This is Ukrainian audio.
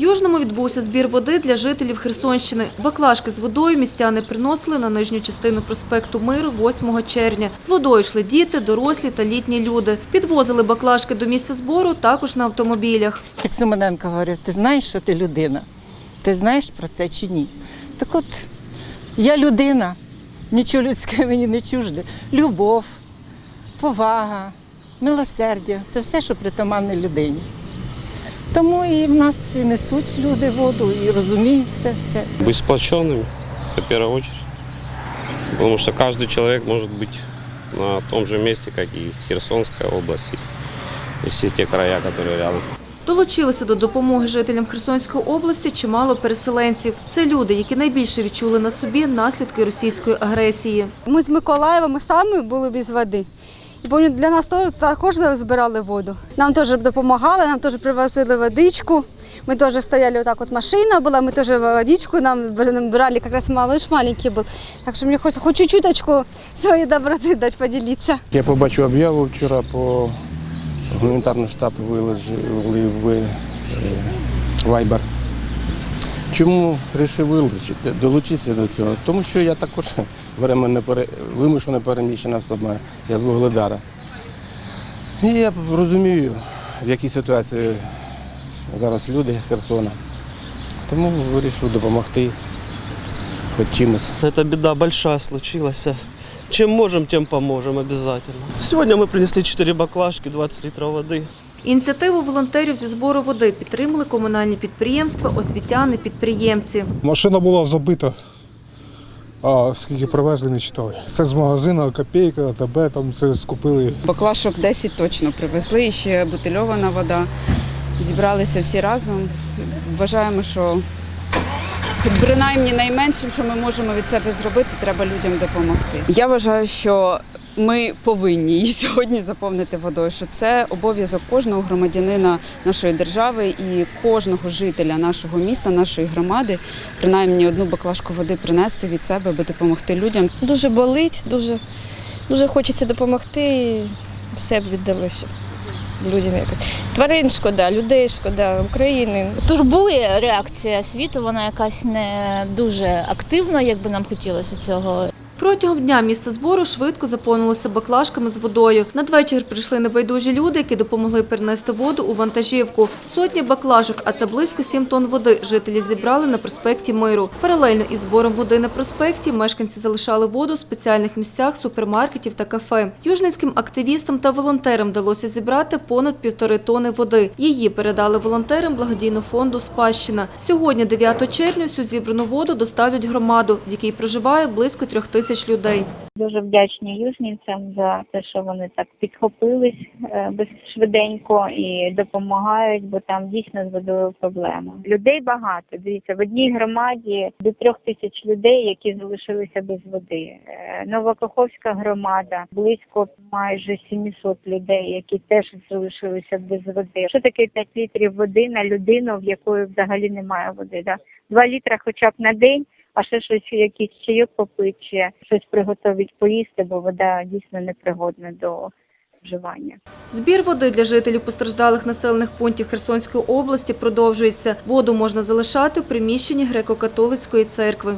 Южному відбувся збір води для жителів Херсонщини. Баклажки з водою містяни приносили на нижню частину проспекту Миру 8 червня. З водою йшли діти, дорослі та літні люди. Підвозили баклажки до місця збору також на автомобілях. Як Симоненко говорив, ти знаєш, що ти людина? Ти знаєш про це чи ні? Так от, я людина, нічого людське мені не чужде. Любов, повага, милосердя це все, що притаманне людині. Тому і в нас і несуть люди воду, і розуміють це все. Быть сплоченными, это в первую очередь. Потому что каждый человек может быть на том же месте, как и Херсонская область, и все те края, которые рядом. Долучилися до допомоги жителям Херсонської області чимало переселенців. Це люди, які найбільше відчули на собі наслідки російської агресії. Ми з Миколаєва ми самі були без води. Пам'ятаю, для нас також збирали воду. Нам теж допомагали, нам теж привозили водичку. Ми теж стояли, отак от машина була, ми теж водичку нам брали, якраз малыш маленький був. Так що мені хочеться хоч чуть-чуточку своєї доброти дати поділитися. Я побачив об'яву вчора по гуманітарний штаб виложили в Viber. Чому вирішив вилучити, долучитися до цього? Тому що я також временно пере, вимушено переміщена особа, я з Вугледара. І я розумію, в якій ситуації зараз люди Херсона. Тому вирішив допомогти хоч чимось. Эта беда большая случилась. Чем можем, тем поможем обязательно. Сегодня мы принесли 4 баклажки, 20 литров воды. Ініціативу волонтерів зі збору води підтримали комунальні підприємства, освітяни, підприємці. Машина була забита, а скільки привезли, не читали. Це з магазину Копійка, АТБ, там це скупили Баклашок 10 точно привезли, і ще бутильована вода. Зібралися всі разом. Вважаємо, що принаймні найменшим, що ми можемо від себе зробити, треба людям допомогти. Я вважаю, що ми повинні її сьогодні заповнити водою. Що це обов'язок кожного громадянина нашої держави і кожного жителя нашого міста, нашої громади, принаймні одну баклажку води принести від себе, аби допомогти людям. Дуже болить, дуже, дуже хочеться допомогти і все б віддали людям якось. Тварин шкода, людей шкода, України. турбує реакція світу, вона якась не дуже активна, як би нам хотілося цього. Протягом дня місце збору швидко заповнилося баклажками з водою. Надвечір прийшли небайдужі люди, які допомогли перенести воду у вантажівку. Сотні баклажок, а це близько 7 тонн води, жителі зібрали на проспекті Миру. Паралельно із збором води на проспекті мешканці залишали воду в спеціальних місцях супермаркетів та кафе. Южницьким активістам та волонтерам вдалося зібрати понад півтори тони води. Її передали волонтерам благодійного фонду Спадщина. Сьогодні, 9 червня, всю зібрану воду доставлять громаду, в якій проживає близько трьох тисяч людей. Дуже вдячні южнівцям за те, що вони так підхопились е, без швиденько і допомагають, бо там дійсно з водою проблема. Людей багато. Дивіться, в одній громаді до трьох тисяч людей, які залишилися без води. Е, Новокаховська громада близько майже 700 людей, які теж залишилися без води. Що таке 5 літрів води на людину, в якої взагалі немає води? Да? 2 літра хоча б на день. А ще щось, якийсь чайок попити, чи щось приготовить поїсти, бо вода дійсно непригодна до вживання. Збір води для жителів постраждалих населених пунктів Херсонської області продовжується. Воду можна залишати в приміщенні греко-католицької церкви.